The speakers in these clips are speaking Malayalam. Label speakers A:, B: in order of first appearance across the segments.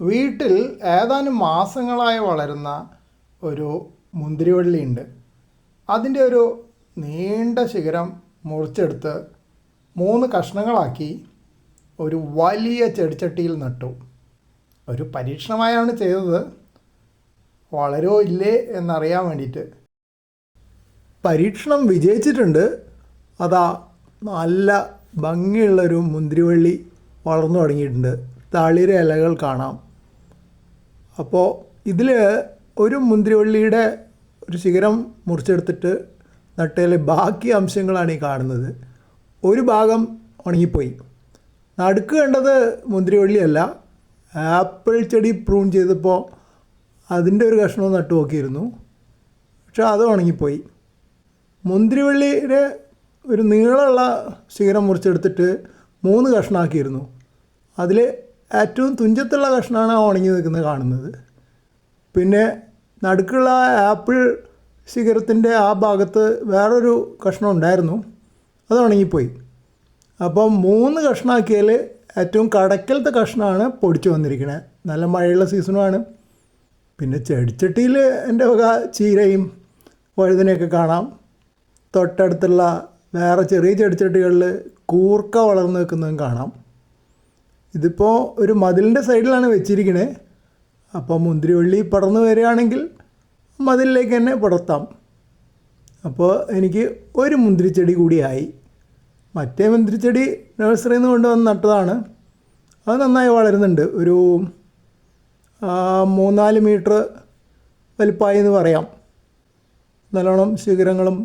A: വീട്ടിൽ ഏതാനും മാസങ്ങളായി വളരുന്ന ഒരു മുന്തിരിവള്ളിയുണ്ട്. അതിന്റെ ഒരു നീണ്ട ശിഖരം മുറിച്ചെടുത്ത് മൂന്ന് കഷ്ണങ്ങളാക്കി ഒരു വലിയ ചെടിച്ചട്ടിയിൽ നട്ടു. ഒരു പരീക്ഷണമായാണ് ചെയ്തത്. വളരോ ഇല്ലേ എന്നറിയാൻ വേണ്ടിയിട്ട്. പരീക്ഷണം വിജയിച്ചിട്ടുണ്ട്. അതാ നല്ല ഭംഗിയുള്ളൊരു മുന്തിരിവള്ളി വളർന്നു തുടങ്ങിയിട്ടുണ്ട്. തളിര ഇലകൾ കാണാം. അപ്പോൾ ഇതിൽ ഒരു മുന്തിരിവള്ളിയുടെ ഒരു ശിഖരം മുറിച്ചെടുത്തിട്ട് നട്ടയിലെ ബാക്കി അംശങ്ങളാണ് ഈ കാണുന്നത്. ഒരു ഭാഗം ഉണങ്ങിപ്പോയി. നടുക്ക് കണ്ടത് മുന്തിരിവള്ളിയല്ല. ആപ്പിൾ ചെടി പ്രൂൺ ചെയ്തപ്പോൾ അതിന്റെ ഒരു കഷ്ണവും നട്ടു നോക്കിയിരുന്നു പക്ഷെ അത് ഉണങ്ങിപ്പോയി. മുന്തിരിവള്ളിയുടെ ഒരു നീളമുള്ള ശിഖരം മുറിച്ചെടുത്തിട്ട് മൂന്ന് കഷ്ണമാക്കിയിരുന്നു അതിൽ ഏറ്റവും തുഞ്ചത്തുള്ള കഷ്ണമാണ് ഉണങ്ങി നിൽക്കുന്നത് കാണുന്നത്. പിന്നെ നടുക്കുള്ള ആപ്പിൾ ശിഖരത്തിന്റെ ആ ഭാഗത്ത് വേറൊരു കഷ്ണം ഉണ്ടായിരുന്നു. അത് ഉണങ്ങിപ്പോയി. അപ്പം മൂന്ന് കഷ്ണമാക്കിയാൽ ഏറ്റവും കടക്കലത്തെ കഷ്ണമാണ് പൊടിച്ചു വന്നിരിക്കുന്നത് നല്ല മഴയുള്ള സീസണുമാണ്. പിന്നെ ചെടിച്ചട്ടിയിൽ എന്റെ വക ചീരയും വഴുതനയൊക്കെ കാണാം. തൊട്ടടുത്തുള്ള വേറെ ചെറിയ ചെടിച്ചട്ടികളിൽ കൂർക്ക വളർന്നു നിൽക്കുന്നതും കാണാം. ഇതിപ്പോൾ ഒരു മതിലിന്റെ സൈഡിലാണ് വെച്ചിരിക്കണേ. അപ്പോൾ മുന്തിരിവള്ളി പടർന്നു വരികയാണെങ്കിൽ മതിലിലേക്ക് തന്നെ പടർത്താം. അപ്പോൾ എനിക്ക് ഒരു മുന്തിരിച്ചെടി കൂടിയായി. മറ്റേ മുന്തിരിച്ചെടി നഴ്സറിയിൽ നിന്ന് കൊണ്ടുവന്ന് നട്ടതാണ്. അത് നന്നായി വളരുന്നുണ്ട്. ഒരു മൂന്നാൽ മീറ്റർ വലിപ്പമായി എന്ന് പറയാം. നല്ലോണം ശിഖരങ്ങളും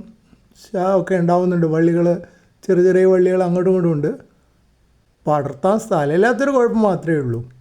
A: ഒക്കെ ഉണ്ടാവുന്നുണ്ട്. വള്ളികൾ ചെറിയ ചെറിയ വള്ളികൾ അങ്ങോട്ടും ഇങ്ങോട്ടും ഉണ്ട്. പടർത്താൻ സ്ഥലമില്ലാത്തൊരു കുഴപ്പം മാത്രമേ ഉള്ളൂ.